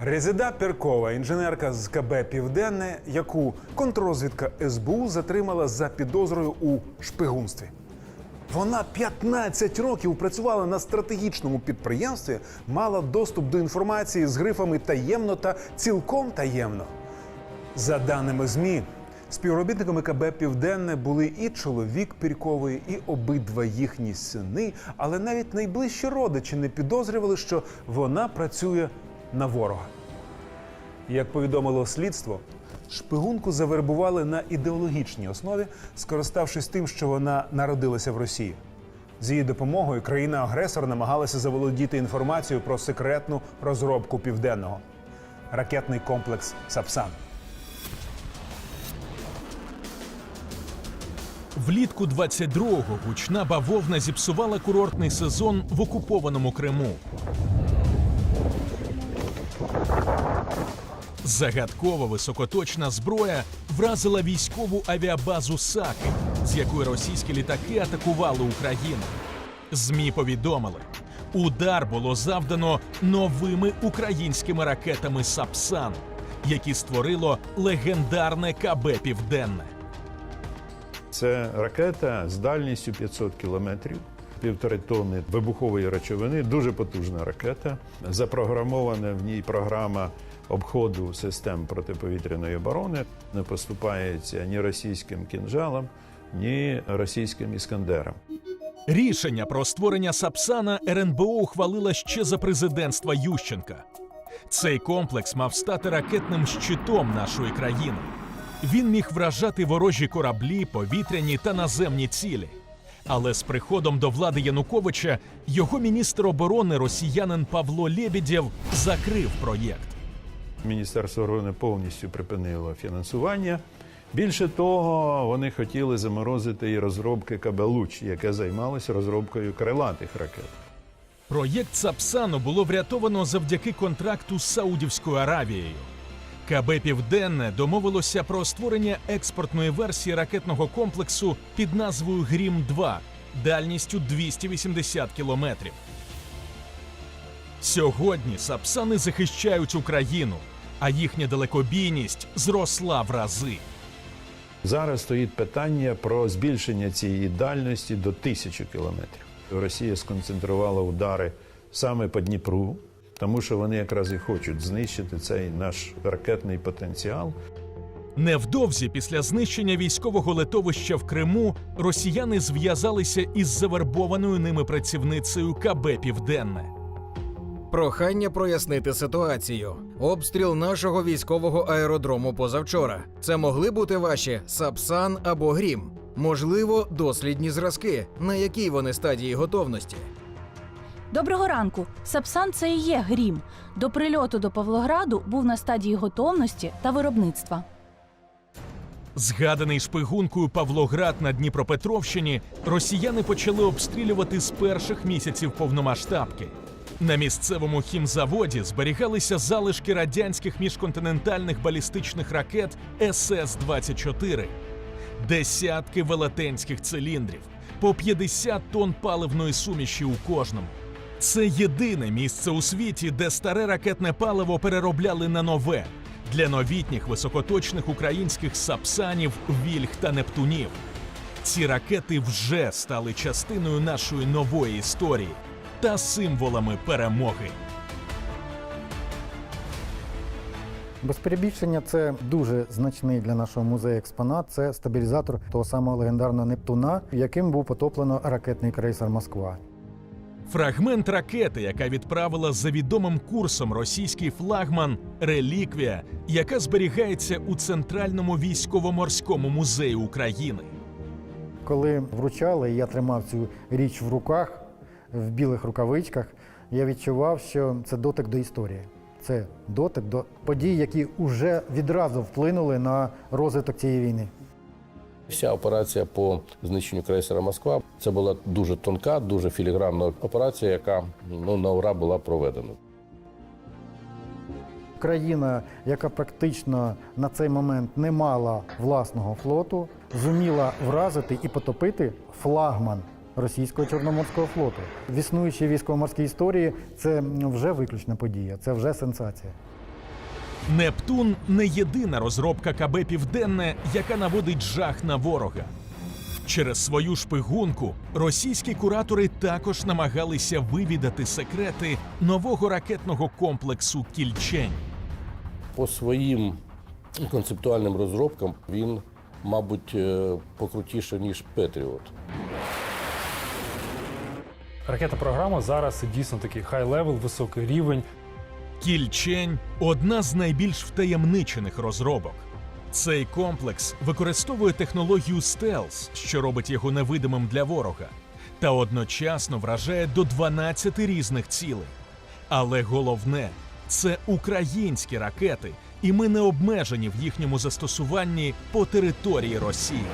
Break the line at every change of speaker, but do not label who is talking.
Резида Перкова, інженерка з КБ Південне, яку контррозвідка СБУ затримала за підозрою у шпигунстві. Вона 15 років працювала на стратегічному підприємстві, мала доступ до інформації з грифами таємно та цілком таємно. За даними ЗМІ, співробітниками КБ Південне були і чоловік Пірькової, і обидва їхні сини, але навіть найближчі родичі не підозрювали, що вона працює на ворога. Як повідомило слідство, шпигунку завербували на ідеологічній основі, скориставшись тим, що вона народилася в Росії. З її допомогою країна-агресор намагалася заволодіти інформацією про секретну розробку південного ракетний комплекс Сапсан.
Влітку 22-го гучна бавовна зіпсувала курортний сезон в окупованому Криму. Загадкова високоточна зброя вразила військову авіабазу Саки, з якої російські літаки атакували Україну. ЗМІ повідомили, удар було завдано новими українськими ракетами Сапсан, які створило легендарне КБ Південне.
Це ракета з дальністю 500 кілометрів, півтори тонни вибухової речовини, дуже потужна ракета. Запрограмована в ній програма обходу систем протиповітряної оборони. Не поступається ні російським кінжалам, ні російським іскандерам.
Рішення про створення Сапсана РНБО ухвалила ще за президентства Ющенка. Цей комплекс мав стати ракетним щитом нашої країни. Він міг вражати ворожі кораблі, повітряні та наземні цілі. Але з приходом до влади Януковича його міністр оборони росіянин Павло Лєбєдєв закрив проєкт.
Міністерство оборони повністю припинило фінансування. Більше того, вони хотіли заморозити і розробки КБ «Луч», яке займалося розробкою крилатих ракет.
Проєкт Сапсану було врятовано завдяки контракту з Саудівською Аравією. КБ Південне домовилося про створення експортної версії ракетного комплексу під назвою Грім 2 дальністю 280 кілометрів. Сьогодні Сапсани захищають Україну, а їхня далекобійність зросла в рази.
Зараз стоїть питання про збільшення цієї дальності до тисячі кілометрів. Росія сконцентрувала удари саме по Дніпру, тому що вони якраз і хочуть знищити цей наш ракетний потенціал.
Невдовзі після знищення військового литовища в Криму росіяни зв'язалися із завербованою ними працівницею КБ Південне.
Прохання прояснити ситуацію. Обстріл нашого військового аеродрому позавчора. Це могли бути ваші Сапсан або Грім. Можливо, дослідні зразки, на якій вони стадії готовності.
Доброго ранку. Сапсан це і є грім. До прильоту до Павлограду був на стадії готовності та виробництва.
Згаданий шпигункою Павлоград на Дніпропетровщині, росіяни почали обстрілювати з перших місяців повномасштабки. На місцевому хімзаводі зберігалися залишки радянських міжконтинентальних балістичних ракет СС-24, десятки велетенських циліндрів, по 50 тонн паливної суміші у кожному. Це єдине місце у світі, де старе ракетне паливо переробляли на нове для новітніх високоточних українських сапсанів, вільг та нептунів. Ці ракети вже стали частиною нашої нової історії та символами перемоги.
Без перебільшення це дуже значний для нашого музею експонат. Це стабілізатор того самого легендарного Нептуна, яким був потоплено ракетний крейсер Москва.
Фрагмент ракети, яка відправила за відомим курсом російський флагман Реліквія, яка зберігається у Центральному військово-морському музеї України.
Коли вручали, я тримав цю річ в руках, в білих рукавичках, я відчував, що це дотик до історії. Це дотик до подій, які вже відразу вплинули на розвиток цієї війни.
Вся операція по знищенню крейсера Москва це була дуже тонка, дуже філігранна операція, яка ну на ура була проведена.
Країна, яка практично на цей момент не мала власного флоту, зуміла вразити і потопити флагман російського чорноморського флоту. В існуючій військово-морській історії це вже виключна подія, це вже сенсація.
Нептун не єдина розробка КБ Південне, яка наводить жах на ворога. Через свою шпигунку російські куратори також намагалися вивідати секрети нового ракетного комплексу Кільчень.
По своїм концептуальним розробкам він, мабуть, е, покрутіше, ніж Петріот.
Ракета програма зараз дійсно такий хай-левел, високий рівень.
Кільчень одна з найбільш втаємничених розробок. Цей комплекс використовує технологію стелс, що робить його невидимим для ворога, та одночасно вражає до 12 різних цілей. Але головне це українські ракети, і ми не обмежені в їхньому застосуванні по території Росії.